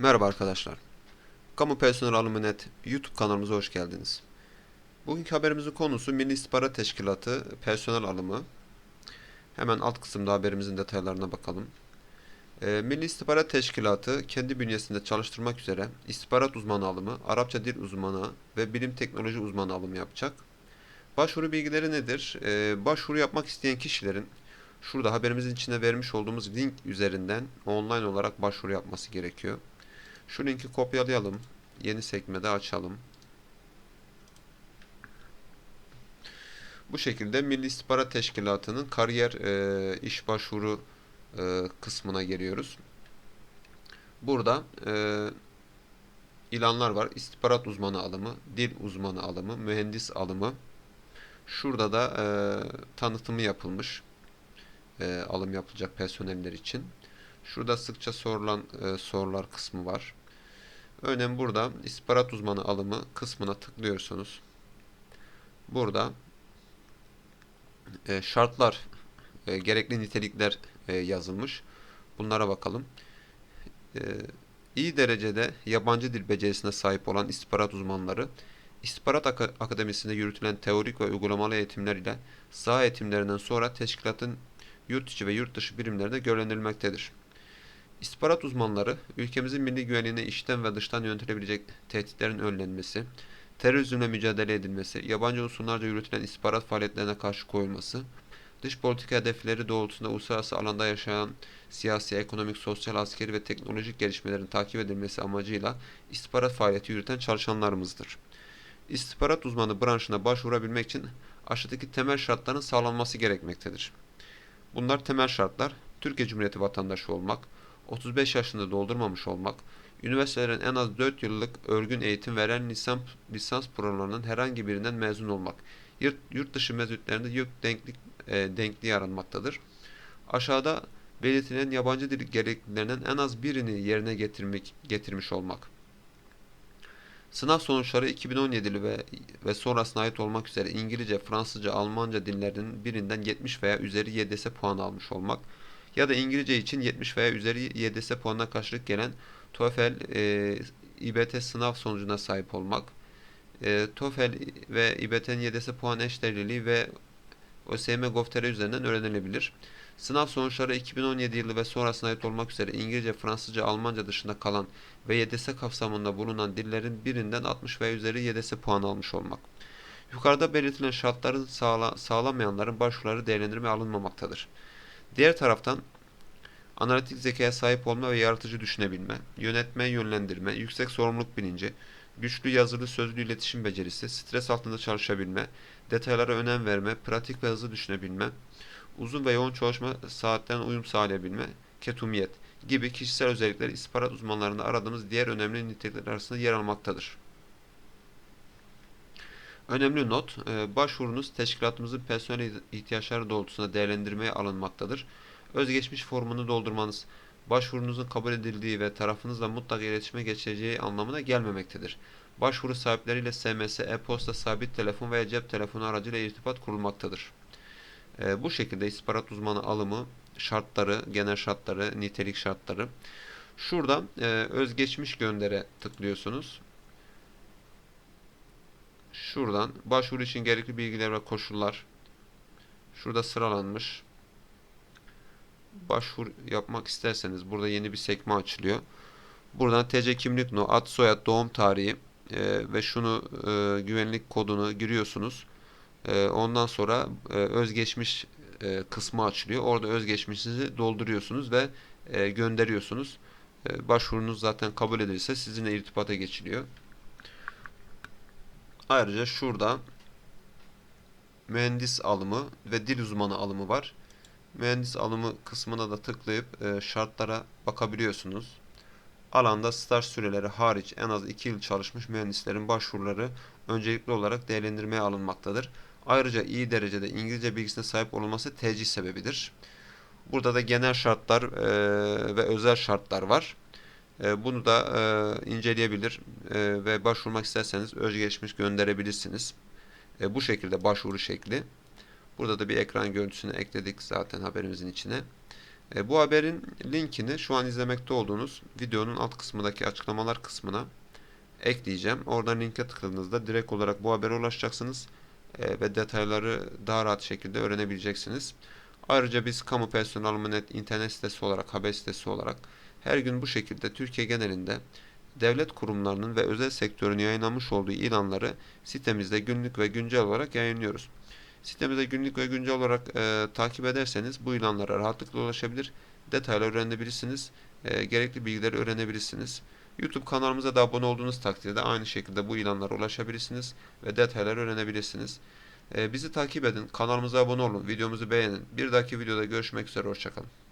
Merhaba arkadaşlar. Kamu Personel Alımı Net YouTube kanalımıza hoş geldiniz. Bugünkü haberimizin konusu Milli İstihbarat Teşkilatı personel alımı. Hemen alt kısımda haberimizin detaylarına bakalım. Ee, Milli İstihbarat Teşkilatı kendi bünyesinde çalıştırmak üzere istihbarat uzmanı alımı, Arapça dil uzmanı ve bilim teknoloji uzmanı alımı yapacak. Başvuru bilgileri nedir? Ee, başvuru yapmak isteyen kişilerin şurada haberimizin içine vermiş olduğumuz link üzerinden online olarak başvuru yapması gerekiyor. Şu linki kopyalayalım. Yeni sekmede açalım. Bu şekilde Milli İstihbarat Teşkilatı'nın kariyer e, iş başvuru e, kısmına geliyoruz. Burada e, ilanlar var. İstihbarat uzmanı alımı, dil uzmanı alımı, mühendis alımı. Şurada da e, tanıtımı yapılmış. E, alım yapılacak personeller için. Şurada sıkça sorulan e, sorular kısmı var. Örneğin burada istihbarat uzmanı alımı kısmına tıklıyorsunuz. Burada e, şartlar, e, gerekli nitelikler e, yazılmış. Bunlara bakalım. E, iyi derecede yabancı dil becerisine sahip olan istihbarat uzmanları, İstihbarat Ak- Akademisi'nde yürütülen teorik ve uygulamalı eğitimler ile saha eğitimlerinden sonra teşkilatın yurt içi ve yurt dışı birimlerinde görevlendirilmektedir. İstihbarat uzmanları, ülkemizin milli güvenliğine içten ve dıştan yönetilebilecek tehditlerin önlenmesi, terörizmle mücadele edilmesi, yabancı unsurlarca yürütülen istihbarat faaliyetlerine karşı koyulması, dış politika hedefleri doğrultusunda uluslararası alanda yaşayan siyasi, ekonomik, sosyal, askeri ve teknolojik gelişmelerin takip edilmesi amacıyla istihbarat faaliyeti yürüten çalışanlarımızdır. İstihbarat uzmanı branşına başvurabilmek için aşağıdaki temel şartların sağlanması gerekmektedir. Bunlar temel şartlar, Türkiye Cumhuriyeti vatandaşı olmak, 35 yaşını doldurmamış olmak, üniversitelerin en az 4 yıllık örgün eğitim veren lisans, lisans programlarının herhangi birinden mezun olmak, yurt, yurt dışı mezuniyetlerinde yurt denklik, e, denkliği aranmaktadır. Aşağıda belirtilen yabancı dil gerekliliklerinden en az birini yerine getirmek, getirmiş olmak. Sınav sonuçları 2017'li ve ve sonrasına ait olmak üzere İngilizce, Fransızca, Almanca dillerinin birinden 70 veya üzeri YDS puanı almış olmak ya da İngilizce için 70 veya üzeri YDS puanına karşılık gelen TOEFL, e, İBT sınav sonucuna sahip olmak, e, TOEFL ve İBT'nin YDS puan eşdeğerliliği ve ÖSYM Gov.tr üzerinden öğrenilebilir. Sınav sonuçları 2017 yılı ve sonrasına ait olmak üzere İngilizce, Fransızca, Almanca dışında kalan ve YDS kapsamında bulunan dillerin birinden 60 veya üzeri YDS puan almış olmak. Yukarıda belirtilen şartları sağla, sağlamayanların başvuruları değerlendirmeye alınmamaktadır. Diğer taraftan analitik zekaya sahip olma ve yaratıcı düşünebilme, yönetme, yönlendirme, yüksek sorumluluk bilinci, güçlü yazılı sözlü iletişim becerisi, stres altında çalışabilme, detaylara önem verme, pratik ve hızlı düşünebilme, uzun ve yoğun çalışma saatlerine uyum sağlayabilme, ketumiyet gibi kişisel özellikler istihbarat uzmanlarında aradığımız diğer önemli nitelikler arasında yer almaktadır. Önemli not, e, başvurunuz teşkilatımızın personel ihtiyaçları doğrultusunda değerlendirmeye alınmaktadır. Özgeçmiş formunu doldurmanız, başvurunuzun kabul edildiği ve tarafınızla mutlaka iletişime geçeceği anlamına gelmemektedir. Başvuru sahipleriyle SMS, e-posta, sabit telefon veya cep telefonu aracıyla irtibat kurulmaktadır. E, bu şekilde istihbarat uzmanı alımı, şartları, genel şartları, nitelik şartları. Şurada e, özgeçmiş göndere tıklıyorsunuz. Şuradan başvuru için gerekli bilgiler ve koşullar. Şurada sıralanmış. Başvuru yapmak isterseniz burada yeni bir sekme açılıyor. Buradan TC kimlik no, ad soyad, doğum tarihi e, ve şunu e, güvenlik kodunu giriyorsunuz. E, ondan sonra e, özgeçmiş e, kısmı açılıyor. Orada özgeçmişinizi dolduruyorsunuz ve e, gönderiyorsunuz. E, başvurunuz zaten kabul edilirse sizinle irtibata geçiliyor. Ayrıca şurada mühendis alımı ve dil uzmanı alımı var. Mühendis alımı kısmına da tıklayıp e, şartlara bakabiliyorsunuz. Alanda staj süreleri hariç en az 2 yıl çalışmış mühendislerin başvuruları öncelikli olarak değerlendirmeye alınmaktadır. Ayrıca iyi derecede İngilizce bilgisine sahip olunması tercih sebebidir. Burada da genel şartlar e, ve özel şartlar var. E, bunu da e, inceleyebilir e, ve başvurmak isterseniz özgeçmiş gönderebilirsiniz. E, bu şekilde başvuru şekli. Burada da bir ekran görüntüsünü ekledik zaten haberimizin içine. E, bu haberin linkini şu an izlemekte olduğunuz videonun alt kısmındaki açıklamalar kısmına ekleyeceğim. Oradan linke tıkladığınızda direkt olarak bu habere ulaşacaksınız e, ve detayları daha rahat şekilde öğrenebileceksiniz. Ayrıca biz kamu personel net internet sitesi olarak, haber sitesi olarak her gün bu şekilde Türkiye genelinde devlet kurumlarının ve özel sektörün yayınlamış olduğu ilanları sitemizde günlük ve güncel olarak yayınlıyoruz. Sitemize günlük ve güncel olarak e, takip ederseniz bu ilanlara rahatlıkla ulaşabilir, detaylar öğrenebilirsiniz, e, gerekli bilgileri öğrenebilirsiniz. YouTube kanalımıza da abone olduğunuz takdirde aynı şekilde bu ilanlara ulaşabilirsiniz ve detayları öğrenebilirsiniz. E, bizi takip edin, kanalımıza abone olun, videomuzu beğenin. Bir dahaki videoda görüşmek üzere, hoşçakalın.